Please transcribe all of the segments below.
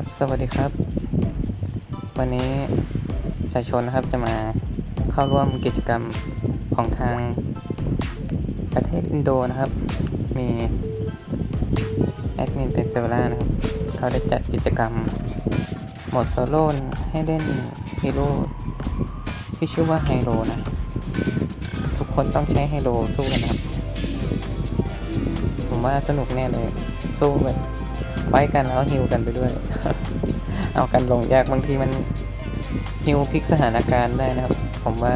ับสวัสดีครับ วันนี้ประชาชนนะครับจะมาเข้าร่วมกิจกรรมของทางประเทศอินโดนะครับ มีแอดมินเป็นเซเวล่านะครับ เขาได้จัดกิจกรรมหมดโซโล่ให้เล่นฮีโร่ที่ชื่อว่าไฮโลนะ ทุกคนต้องใช้ไฮโลสู้กันนะครับ ผมว่าสนุกแน่เลย สู้แบบ ไฟกันแล้วฮิวกันไปด้วย เอากันลงยากบางทีมันฮิวพลิกสถานการณ์ได้นะครับ ผมว่า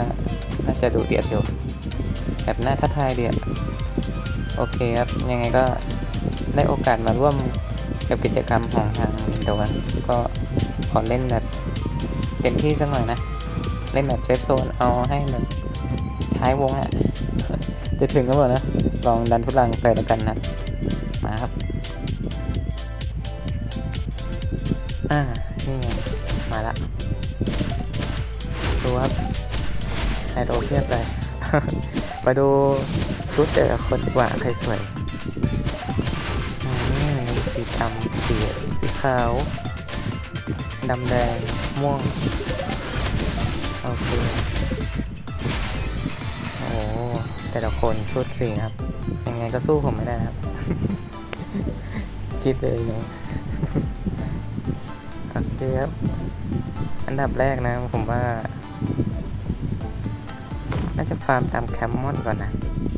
น่าจะดูเดือดอยู่แบบน่าท้าทายเดือดโอเคครับ ยังไงก็ได้โอกาสมาร่วมกับกิจกรรมของทางเดียวก็ขอเล่นแบบเต็มที่สักหน่อยนะ เล่นแบบเซฟโซนเอาให้แบบท้ายวงอะจะถึงก็บอกนะ ลองดันทุลังไปแล้วกันนะ มาครับ อ่า นี่ไง มาละ ดูครับไฮโดรเพียบเลย มาดูชุดแต่ละคนดีกว่าใครสวยสีดำสีสีขาว ดำแดง ม่วง โอเค โอ้แต่ละคนชุดสีครับ ยังไงก็สู้ผมไม่ได้ครับ คิดเลยเนาะ โอเคครับ อันดับแรกนะผมว่า น่าจะฟาร์มตามแคมมอนก่อนนะ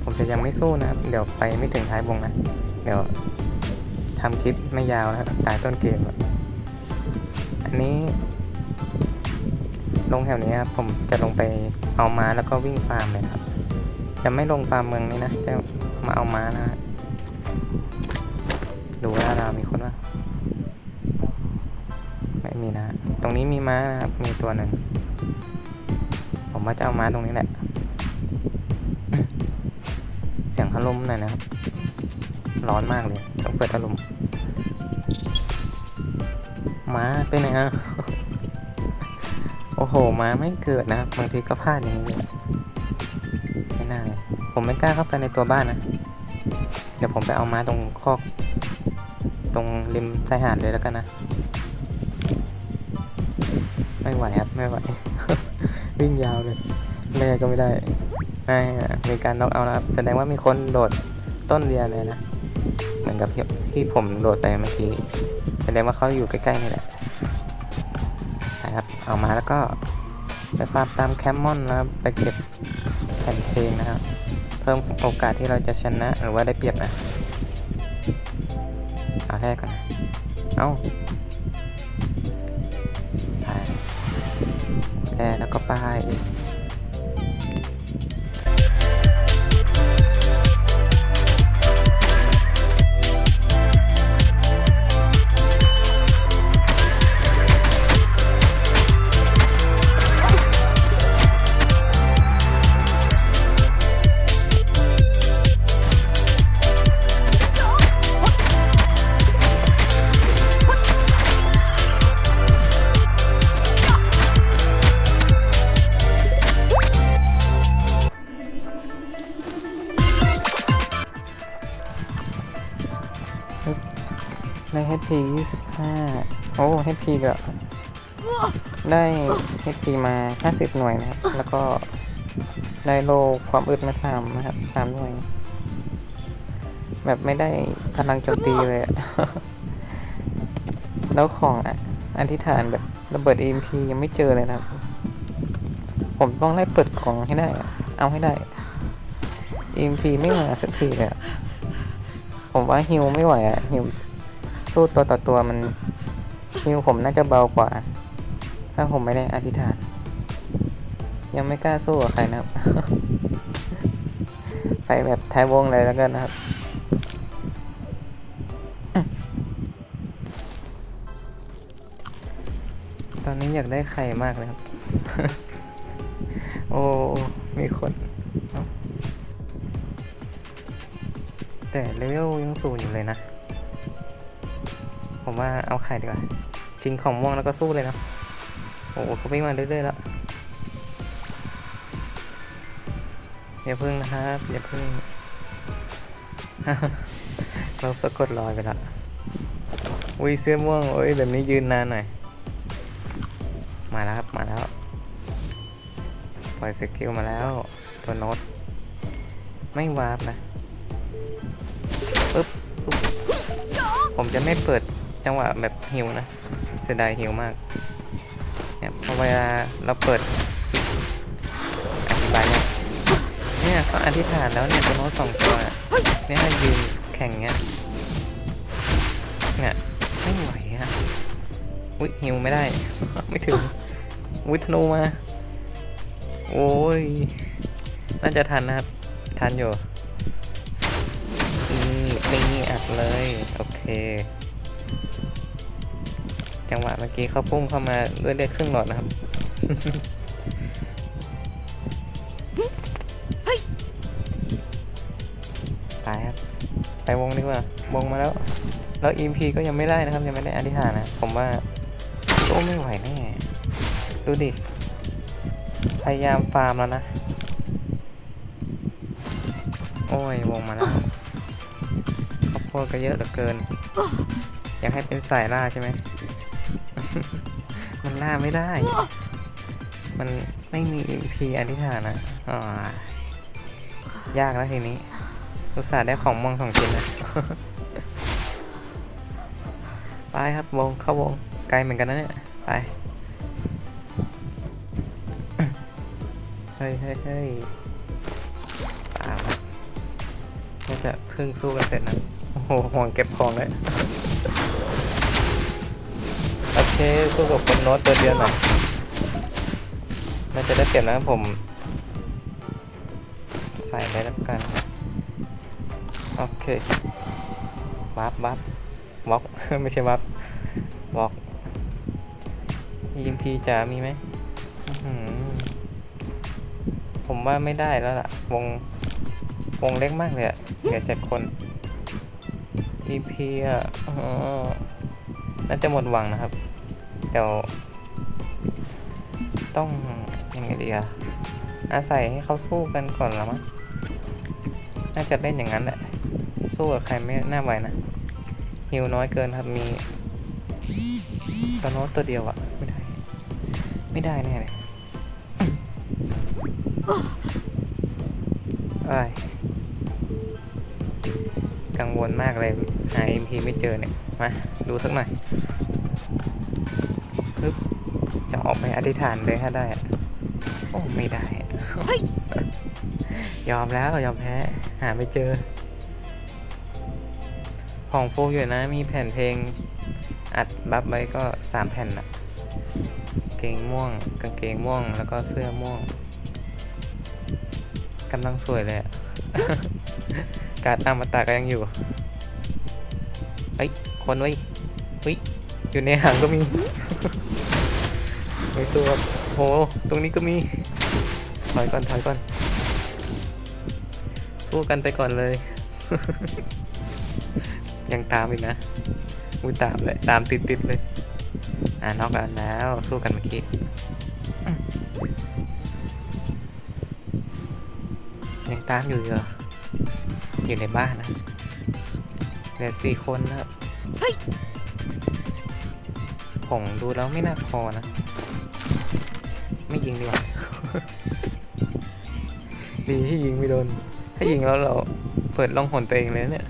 ผมจะยังไม่สู้นะ เดี๋ยวไปไม่ถึงท้ายวงนะ เดี๋ยวทำคลิปไม่ยาวนะตายต้นเกม อันนี้ ลงแถวนี้ครับ ผมจะลงไปเอาม้าแล้วก็วิ่งฟาร์มเลยครับ จะไม่ลงฟาร์มเมืองนี้นะ จะมาเอาม้านะฮะดูว่าเรามีค ตรงนี้มีม้านะครับ มีตัวหนึ่ง ผมว่าจะเอาม้าตรงนี้แหละ เสียงพัดลมหน่อยนะครับ ร้อนมากเลยต้องเปิดพัดลม ม้าไปไหนอะโอ้โห ม้าไม่เกิดนะครับ บางทีก็พลาดอย่างนี้ไม่น่าเลยผมไม่กล้าเข้าไปในตัวบ้านนะ เดี๋ยวผมไปเอาม้าตรงคอก ตรงริมชายหาดเลยแล้วกันนะ ไม่ไหวครับไม่ไหว วิ่งยาวเลยแม่ก็ไม่ได้อ่มีการน็อกเอานะครับแสดงว่ามีคนโดดต้นเรียนเลยนะ เหมือนกับที่ผมโดดไปเมื่อกี้ แสดงว่าเขาอยู่ใกล้ๆนี่แหละนะครับเอามาแล้วก็ไปฟาร์มตามแคมมอนนะครับไปเก็บแผ่นเพลงนะครับ เพิ่มโอกาสที่เราจะชนะหรือว่าได้เปรียบนะ เอาแรกก่อนนะเอา แร่แล้วก็ป้าย HP 25 โอ้ HP ก็ได้ HP มา 50 หน่วยนะครับ แล้วก็ได้โลความอึดมา3นะครับ3หน่วย แบบไม่ได้พลังโจมตีเลย แล้วของอะอธิษฐานแบบระเบิด EMP ยังไม่เจอเลยนะครับ ผมต้องไล่เปิดกล่องให้ได้ เอาให้ได้ EMP ไม่มาสักทีเลยผมว่าฮิวไม่ไหวอะฮิว สู้ตัวต่อตัวมันฮิวผมน่าจะเบากว่า ถ้าผมไม่ได้อธิษฐาน ยังไม่กล้าสู้กับใครนะครับ ไปแบบท้ายวงเลยแล้วกันนะครับตอนนี้อยากได้ไข่มากเลยครับ โอ้ มีคน แต่เลเวลยังสูงอยู่เลยนะ ผมว่าเอาไข่ดีกว่า ชิงของม่วงแล้วก็สู้เลยนะโอ้โหเขาวิ่งมาเรื่อยๆแล้วอย่าพึ่งนะครับอย่าพึ่งเราสะกดรอยไปละอุ้ยเสื้อม่วงโอ้ยแบบนี้ยืนนานหน่อย มาแล้วครับมาแล้ว ปล่อยสกิลมาแล้ว ตัวโน้ตไม่วาร์ปนะปึ๊บผมจะไม่เปิด จังหวะแบบฮิวนะเสียดายฮิวมากเนี่ยพอเวลาเราเปิดอธิบายเนี่ยเนี่ยเขาอธิษฐานแล้วเนี่ยตัวโน้ตสองตัวเนี่ยถ้ายืนแข่งเงี้ยเนี่ยไม่ไหวอะอุ้ยฮิวไม่ได้ ไม่ถึงวิธนูมา โอ้ย น่าจะทันนะครับ ทันอยู่นี่นี่อัดเลย โอเค จังหวะเมื่อกี้เขาพุ่งเข้ามาด้วยเลือดครึ่งหลอดนะครับตายครับไปวงดีกว่าวงมาแล้ว แล้ว EMP ก็ยังไม่ได้นะครับ ยังไม่ได้อธิษฐานนะ ผมว่าโอ้ไม่ไหวแน่ดูดิ พยายามฟาร์มแล้วนะ โอ้ยวงมาแล้วข้าวโพดก็เยอะเหลือเกิน อยากให้เป็นสายล่าใช่ไหม มันล่าไม่ได้ มันไม่มี EP อธิษฐานนะอ่ายากแล้วทีนี้อุตส่าห์ได้ของมองสองชิ้นนะไปครับวงเข้าวงไกลเหมือนกันนะเนี่ยไปเฮ้ยเฮ้ยเฮ้ยตามครับน่าจะเพิ่งสู้กันเสร็จนะโอ้โหห่วงเก็บของเลย โอเคสู้กับคนโน้ตตัวเดียวหน่อยน่าจะได้เปรียบนะผม ใส่ไปแล้วกัน โอเควับวับวอกไม่ใช่วับวอก EMP จะมีไหมผมว่าไม่ได้แล้วล่ะ วง วงเล็กมากเลยอะเหลือเจ็ดคน EP อะอ๋อ น่าจะหมดหวังนะครับ เดี๋ยว ต้องยังไงดีอะอาศัยให้เขาสู้กันก่อนละมั้งน่าจะเล่นอย่างนั้นแหละ สู้กับใครไม่น่าไหวนะฮิวน้อยเกินครับมีตัวโน้ตตัวเดียวอะไม่ได้ ไม่ได้แน่เลยเอ้ยกังวลมากเลยหา MP ไม่เจอเนี่ย มาดูสักหน่อยปึ๊บจะออกไปอธิษฐานเลยถ้าได้อะโอ้ไม่ได้อะยอมแล้วยอมแพ้ หาไม่เจอ ของโฟกอยู่นะ มีแผ่นเพลง อัดบัฟไว้ก็สามแผ่นอะเกงม่วง กางเกงม่วง แล้วก็เสื้อม่วงกำลังสวยเลยอะการดอมตะก็ยังอยู่เฮ้ย คนไว้ยเฮ้ยอยู่ในหางก็มีไม่ตัวโห ตรงนี้ก็มี ถอยก่อน ถอยก่อน สู้กันไปก่อนเลย ยังตามอีกนะอุ้ยตามเลย ตามติดติดเลย อ่าน็อกกันแล้ว สู้กันเมื่อกี้ยังตามอยู่เหรอ อยู่ในบ้านนะเหลือสี่คนนะ ครับผมดูแล้วไม่น่าพอนะ ไม่ยิงดีกว่า ดีที่ยิงไม่โดน ถ้ายิงแล้วเราเปิดล่องหนตัวเองเลยเนี่ย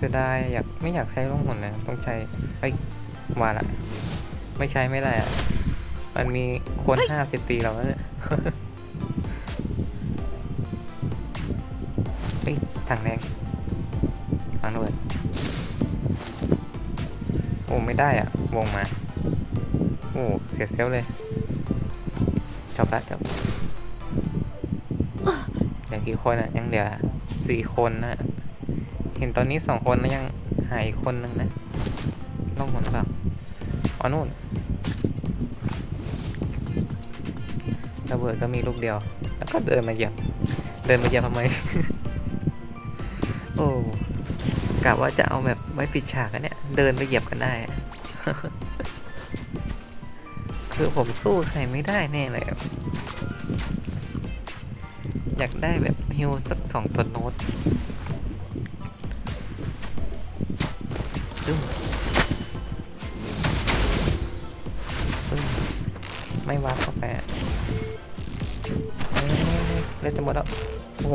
จะได้อยากไม่อยากใช้ล่องหนนะต้องใช้ไอ้ยว่าละ ไม่ใช้ไม่ได้อะมันมีคนห้าจะตีเราแล้วเนี่ย ถังแดงถังระเบิดโอ้ไม่ได้อะ วงมา โอ้เสียเซลเลยจบละจบเหลือกี่คนอะ ยังเหลือสี่คนนะเห็นตอนนี้สองคนแล้วยังหายอีกคนนึงนะล่องหนหรือเปล่าอ๋อนู่นระเบิดก็มีลูกเดียว แล้วก็เดินมาเหยียบ เดินมาเหยียบทำไม โอ้กะว่าจะเอาแบบไม่ปิดฉากกันเนี่ยเดินไปเหยียบกันได้ คือผมสู้ใครไม่ได้แน่เลยอยากได้แบบฮิวสักสองตัวโน้ตตึ้มไม่วาร์ปเข้าไปเลยจะหมดแล้ว โอ้โห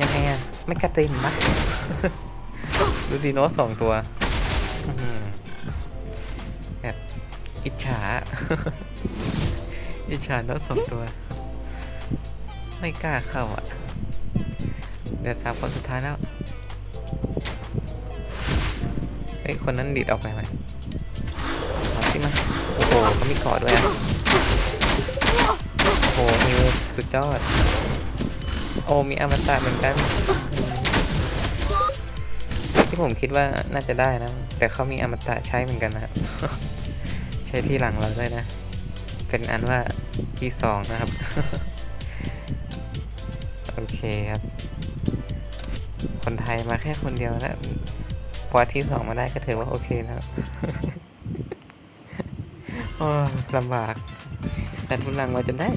ยังไงอะ ไม่กระตินปะดูดีโนสองตัวอื้อหือแบบอิจฉา อิจฉาโนตสองตัว ไม่กล้าเข้าอะ เดี๋ยวสามคนสุดท้ายแล้วเฮ้ย คนนั้นดีดออกไปไหมเอาสิมา โอ้โหเขามีเกาะด้วยอะ โอ้โหนิวสุดยอด โอ้มีอมตะเหมือนกัน ที่ผมคิดว่าน่าจะได้นะ แต่เขามีอมตะใช้เหมือนกันนะ ใช้ที่หลังเราด้วยนะ เป็นอันว่าที่สองนะครับ โอเคครับ คนไทยมาแค่คนเดียวแล้วพอที่สองมาได้ก็ถือว่าโอเคแล้วโอ้ลำบากแต่ทุนลังมาจนได้